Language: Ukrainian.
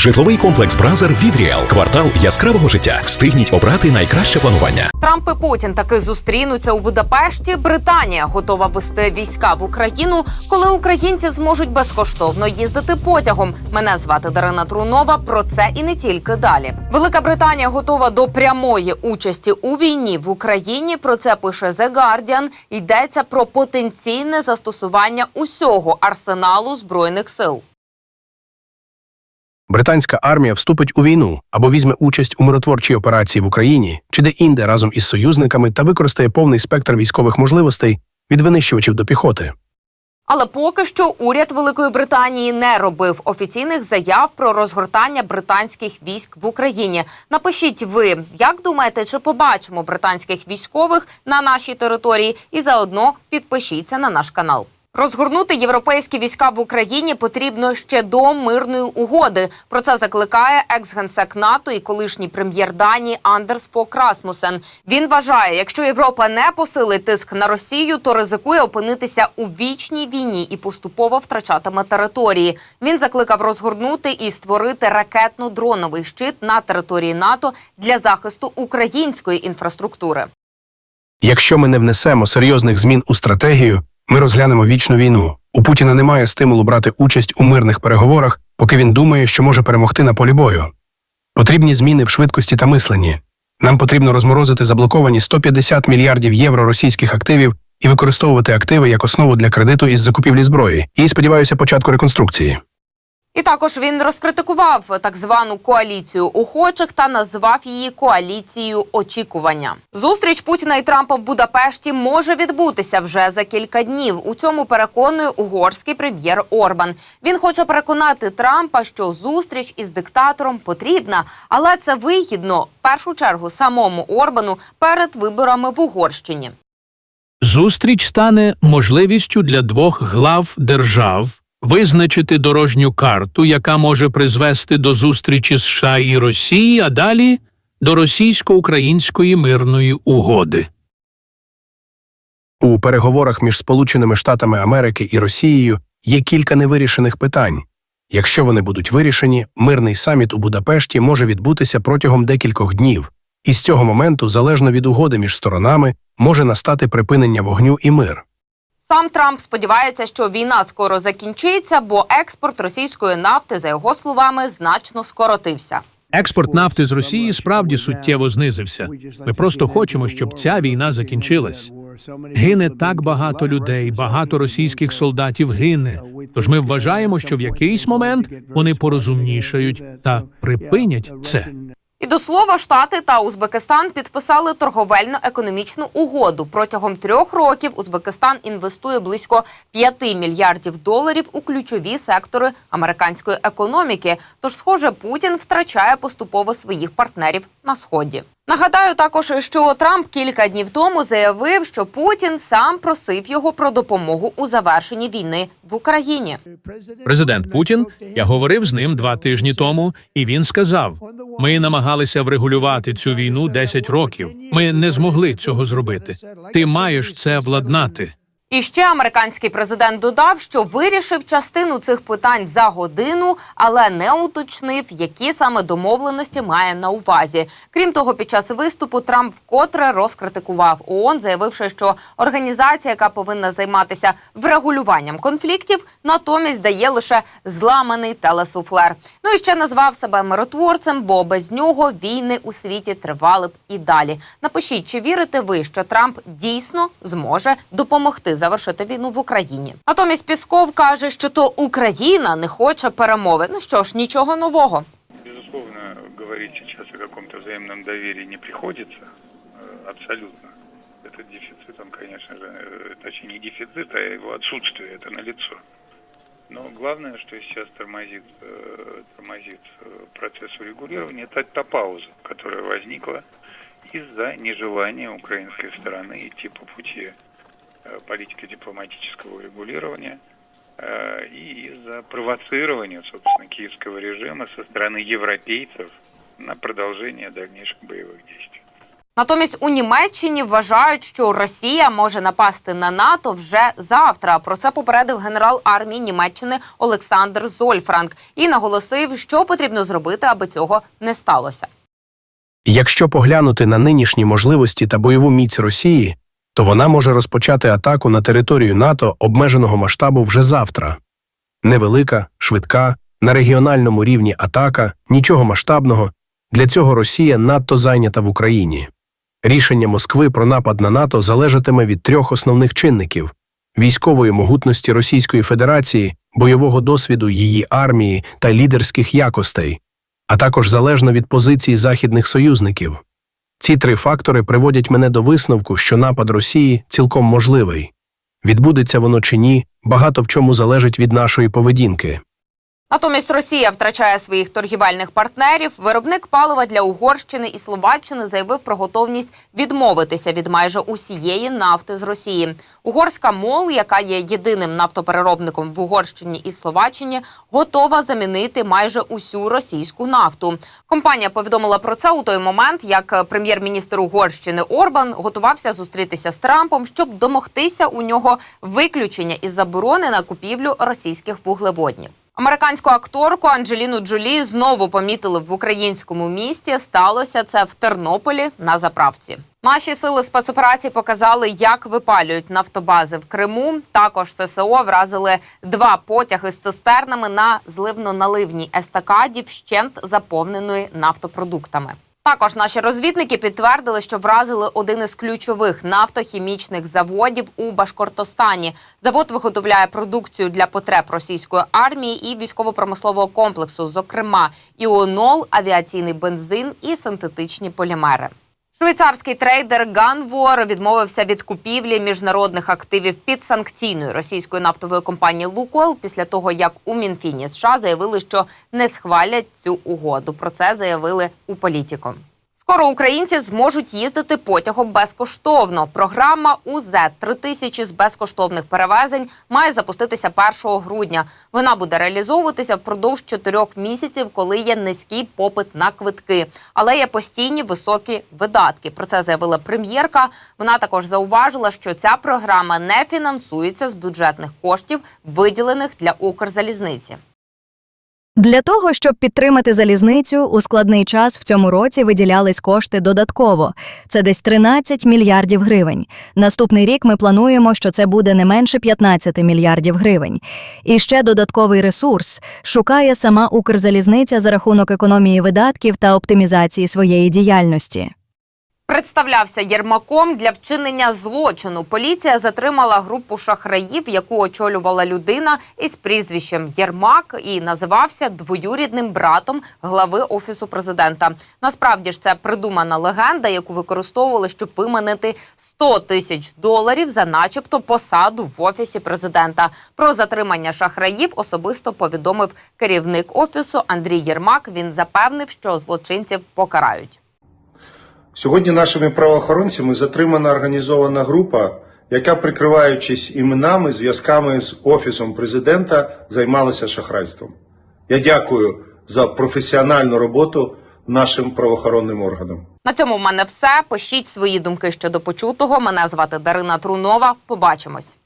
Житловий комплекс Бразер від Ріал. Квартал яскравого життя. Встигніть обрати найкраще планування. Трамп і Путін таки зустрінуться у Будапешті. Британія готова вести війська в Україну, коли українці зможуть безкоштовно їздити потягом. Мене звати Дарина Трунова. Про це і не тільки далі. Велика Британія готова до прямої участі у війні в Україні. Про це пише The Guardian. Йдеться про потенційне застосування усього арсеналу збройних сил. Британська армія вступить у війну або візьме участь у миротворчій операції в Україні чи де-інде разом із союзниками та використає повний спектр військових можливостей від винищувачів до піхоти. Але поки що уряд Великої Британії не робив офіційних заяв про розгортання британських військ в Україні. Напишіть ви, як думаєте, чи побачимо британських військових на нашій території, і заодно підпишіться на наш канал. Розгорнути європейські війська в Україні потрібно ще до мирної угоди. Про це закликає екс-генсек НАТО і колишній прем'єр Данії Андерс Фок Расмусен. Він вважає, якщо Європа не посилить тиск на Росію, то ризикує опинитися у вічній війні і поступово втрачатиме території. Він закликав розгорнути і створити ракетно-дроновий щит на території НАТО для захисту української інфраструктури. Якщо ми не внесемо серйозних змін у стратегію, ми розглянемо вічну війну. У Путіна немає стимулу брати участь у мирних переговорах, поки він думає, що може перемогти на полі бою. Потрібні зміни в швидкості та мисленні. Нам потрібно розморозити заблоковані 150 мільярдів євро російських активів і використовувати активи як основу для кредиту із закупівлі зброї. І сподіваюся, початку реконструкції. І також він розкритикував так звану коаліцію охочих та назвав її коаліцією очікування. Зустріч Путіна і Трампа в Будапешті може відбутися вже за кілька днів. У цьому переконує угорський прем'єр Орбан. Він хоче переконати Трампа, що зустріч із диктатором потрібна, але це вигідно в першу чергу самому Орбану перед виборами в Угорщині. Зустріч стане можливістю для двох глав держав визначити дорожню карту, яка може призвести до зустрічі США і Росії, а далі до російсько-української мирної угоди. У переговорах між Сполученими Штатами Америки і Росією є кілька невирішених питань. Якщо вони будуть вирішені, мирний саміт у Будапешті може відбутися протягом декількох днів, і з цього моменту, залежно від угоди між сторонами, може настати припинення вогню і мир. Сам Трамп сподівається, що війна скоро закінчиться, бо експорт російської нафти, за його словами, значно скоротився. Експорт нафти з Росії справді суттєво знизився. Ми просто хочемо, щоб ця війна закінчилась. Гине так багато людей, багато російських солдатів гине. Тож ми вважаємо, що в якийсь момент вони порозумнішають та припинять це. І до слова, Штати та Узбекистан підписали торговельно-економічну угоду. Протягом трьох років Узбекистан інвестує близько 5 мільярдів доларів у ключові сектори американської економіки. Тож, схоже, Путін втрачає поступово своїх партнерів на сході. Нагадаю також, що Трамп кілька днів тому заявив, що Путін сам просив його про допомогу у завершенні війни в Україні. Президент Путін, я говорив з ним два тижні тому, і він сказав: ми намагалися врегулювати цю війну 10 років. Ми не змогли цього зробити. Ти маєш це владнати. І ще американський президент додав, що вирішив частину цих питань за годину, але не уточнив, які саме домовленості має на увазі. Крім того, під час виступу Трамп вкотре розкритикував ООН, заявивши, що організація, яка повинна займатися врегулюванням конфліктів, натомість дає лише зламаний телесуфлер. Ну і ще назвав себе миротворцем, бо без нього війни у світі тривали б і далі. Напишіть, чи вірите ви, що Трамп дійсно зможе допомогти завершити війну в Україні? Натомість Пісков каже, що то Україна не хоче перемови. Ну що ж, нічого нового. Безусловно, говорить сейчас о каком-то взаимном доверии не приходится, э, абсолютно. Это дефицит, он, конечно же, э, точнее не дефицит, а его отсутствие, это налицо. Но главное, что сейчас тормозит, э, тормозит э, процесс урегулирования, это та пауза, которая возникла из-за нежелания украинской стороны идти по пути э, политики дипломатического урегулирования э, и из-за провоцирования, собственно, киевского режима со стороны европейцев на продолжение дальнейших боевых действий. Натомість у Німеччині вважають, що Росія може напасти на НАТО вже завтра. Про це попередив генерал армії Німеччини Олександр Зольфранк і наголосив, що потрібно зробити, аби цього не сталося. Якщо поглянути на нинішні можливості та бойову міць Росії, то вона може розпочати атаку на територію НАТО обмеженого масштабу вже завтра. Невелика, швидка, на регіональному рівні атака, нічого масштабного. Для цього Росія надто зайнята в Україні. Рішення Москви про напад на НАТО залежатиме від трьох основних чинників військової могутності Російської Федерації, бойового досвіду її армії та лідерських якостей, а також залежно від позиції західних союзників. Ці три фактори приводять мене до висновку, що напад Росії цілком можливий. Відбудеться воно чи ні, багато в чому залежить від нашої поведінки. Натомість Росія втрачає своїх торгівельних партнерів. Виробник палива для Угорщини і Словаччини заявив про готовність відмовитися від майже усієї нафти з Росії. Угорська мол, яка є єдиним нафтопереробником в Угорщині і Словаччині, готова замінити майже усю російську нафту. Компанія повідомила про це у той момент, як прем'єр-міністр Угорщини Орбан готувався зустрітися з Трампом, щоб домогтися у нього виключення із заборони на купівлю російських вуглеводнів. Американську акторку Анджеліну Джолі знову помітили в українському місті. Сталося це в Тернополі на заправці. Наші сили спецоперації показали, як випалюють нафтобази в Криму. Також ССО вразили два потяги з цистернами на зливно-наливній естакаді, вщент заповненої нафтопродуктами. Також наші розвідники підтвердили, що вразили один із ключових нафтохімічних заводів у Башкортостані. Завод виготовляє продукцію для потреб російської армії і військово-промислового комплексу, зокрема іонол, авіаційний бензин і синтетичні полімери. Швейцарський трейдер Ганвор відмовився від купівлі міжнародних активів підсанкційної російською нафтовою компанії Лукойл після того, як у Мінфіні США заявили, що не схвалять цю угоду. Про це заявили у політіко. Скоро українці зможуть їздити потягом безкоштовно. Програма УЗ 3000 з безкоштовних перевезень має запуститися 1 грудня. Вона буде реалізовуватися впродовж чотирьох місяців, коли є низький попит на квитки, але є постійні високі видатки. Про це заявила прем'єрка. Вона також зауважила, що ця програма не фінансується з бюджетних коштів, виділених для Укрзалізниці. Для того, щоб підтримати залізницю, у складний час в цьому році виділялись кошти додатково. Це десь 13 мільярдів гривень. Наступний рік ми плануємо, що це буде не менше 15 мільярдів гривень. І ще додатковий ресурс шукає сама Укрзалізниця за рахунок економії видатків та оптимізації своєї діяльності. Представлявся Єрмаком для вчинення злочину. Поліція затримала групу шахраїв, яку очолювала людина із прізвищем Єрмак і називався двоюрідним братом глави офісу президента. Насправді ж це придумана легенда, яку використовували, щоб виманити 100 тисяч доларів за, начебто, посаду в офісі президента. Про затримання шахраїв особисто повідомив керівник офісу Андрій Єрмак. Він запевнив, що злочинців покарають. Сьогодні нашими правоохоронцями затримана організована група, яка, прикриваючись іменами, зв'язками з офісом президента, займалася шахрайством. Я дякую за професіональну роботу нашим правоохоронним органам. На цьому в мене все. Пишіть свої думки щодо почутого. Мене звати Дарина Трунова. Побачимось.